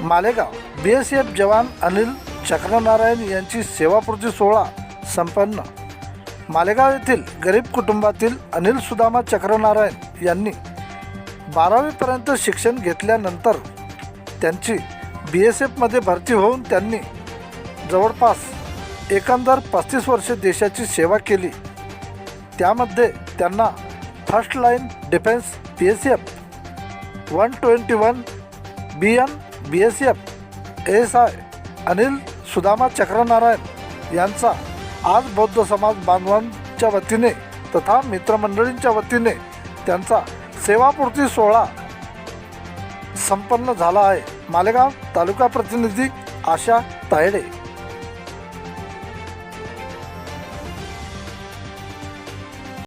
मालेगाव. बी S F जवान अनिल चक्रनारायण यांची सेवापूर्ती सोहळा संपन्न. मालेगाव येथील गरीब कुटुंबातील अनिल सुदामा चक्रनारायण यांनी बारावीपर्यंत शिक्षण घेतल्यानंतर त्यांची बी एस एफमध्ये भरती होऊन त्यांनी जवळपास एकंदर पस्तीस वर्षे देशाची सेवा केली. त्यामध्ये त्यांना first line defence B S F one twenty one B N B S F S I Anil Sudama Chakranarayan यांचा आज बौद्ध समाज बांधवांच्या वतीने तथा मित्रमंडळींच्या वतीने त्यांचा सेवापूर्ती सोहळा संपन्न झाला आहे. मालेगाव तालुका प्रतिनिधी आशा तायडे.